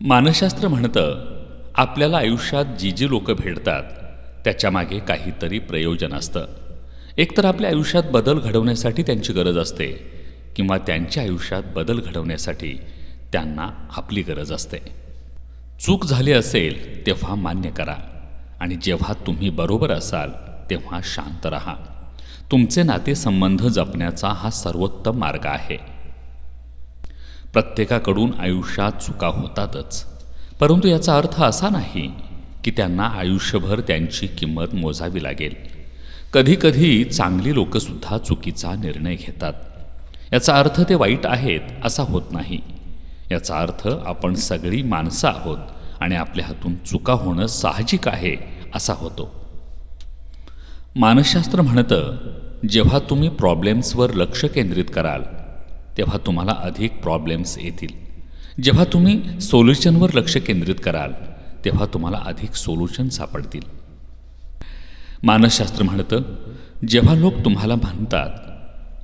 मानसशास्त्र म्हणतं आपल्याला आयुष्यात जी जी लोकं भेटतात त्याच्यामागे काहीतरी प्रयोजन असतं. एकतर आपल्या आयुष्यात बदल घडवण्यासाठी त्यांची गरज असते किंवा त्यांच्या आयुष्यात बदल घडवण्यासाठी त्यांना आपली गरज असते. चूक झाली असेल तेव्हा मान्य करा. आणि जेव्हा तुम्ही बरोबर असाल तेव्हा शांत राहा. तुमचे नातेसंबंध जपण्याचा हा सर्वोत्तम मार्ग आहे. प्रत्येकाकडून आयुष्यात चुका होतातच. परंतु याचा अर्थ असा नाही की त्यांना आयुष्यभर त्यांची किंमत मोजावी लागेल. कधीकधी चांगली लोकंसुद्धा चुकीचा निर्णय घेतात. याचा अर्थ ते वाईट आहेत असा होत नाही. याचा अर्थ आपण सगळी माणसं आहोत आणि आपल्या हातून चुका होणं साहजिक आहे असा होतो. मानसशास्त्र म्हणतं जेव्हा तुम्ही प्रॉब्लेम्सवर लक्ष केंद्रित कराल तेव्हा तुम्हाला अधिक प्रॉब्लेम्स येतील. जेव्हा तुम्ही सोल्युशनवर लक्ष केंद्रित कराल तेव्हा तुम्हाला अधिक सोल्युशन सापडतील. मानसशास्त्र म्हणतं जेव्हा लोक तुम्हाला म्हणतात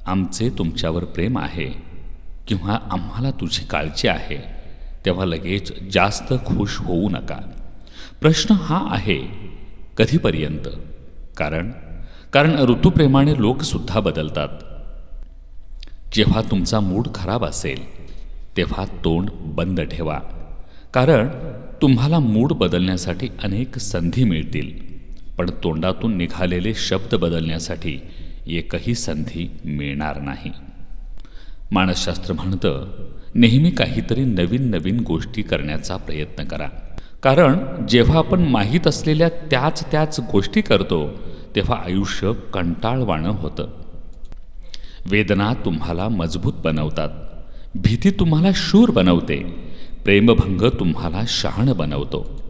आमचे तुमच्यावर प्रेम आहे किंवा आम्हाला तुझी काळजी आहे तेव्हा लगेच जास्त खुश होऊ नका. प्रश्न हा आहे कधीपर्यंत? कारण कारण ऋतुप्रेमाने लोकसुद्धा बदलतात. जेव्हा तुमचा मूड खराब असेल तेव्हा तोंड बंद ठेवा. कारण तुम्हाला मूड बदलण्यासाठी अनेक संधी मिळतील पण तोंडातून निघालेले शब्द बदलण्यासाठी एकही संधी मिळणार नाही. मानसशास्त्र म्हणतं नेहमी काहीतरी नवीन नवीन गोष्टी करण्याचा प्रयत्न करा. कारण जेव्हा आपण माहीत असलेल्या त्याच त्याच गोष्टी करतो तेव्हा आयुष्य कंटाळवाणं होतं. वेदना तुम्हाला मजबूत बनवतात. भीती तुम्हाला शूर बनवते. प्रेमभंग तुम्हाला शहाण बनवतो.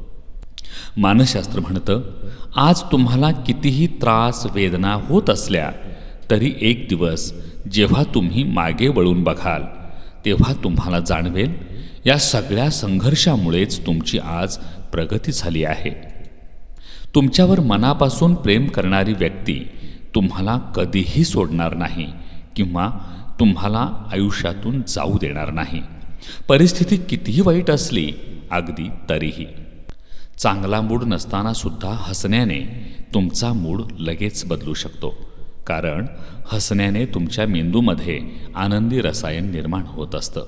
मानसशास्त्र म्हणतं आज तुम्हाला कितीही त्रास वेदना होत असल्या तरी एक दिवस जेव्हा तुम्ही मागे वळून बघाल तेव्हा तुम्हाला जाणवेल या सगळ्या संघर्षामुळेच तुमची आज प्रगती झाली आहे. तुमच्यावर मनापासून प्रेम करणारी व्यक्ती तुम्हाला कधीही सोडणार नाही. किंवा तुम्हाला आयुष्यातून जाऊ देणार नाही. परिस्थिती कितीही वाईट असली अगदी तरीही. चांगला मूड नसताना सुद्धा हसण्याने तुमचा मूड लगेच बदलू शकतो. कारण हसण्याने तुमच्या मेंदूमध्ये आनंदी रसायन निर्माण होत असतं.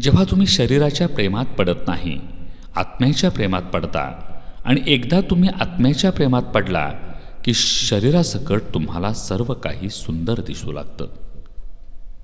जेव्हा तुम्ही शरीराच्या प्रेमात पडत नाही आत्म्याच्या प्रेमात पडता आणि एकदा तुम्ही आत्म्याच्या प्रेमात पडला की शरीरासकट तुम्हाला सर्व काही सुंदर दिसू लागतं.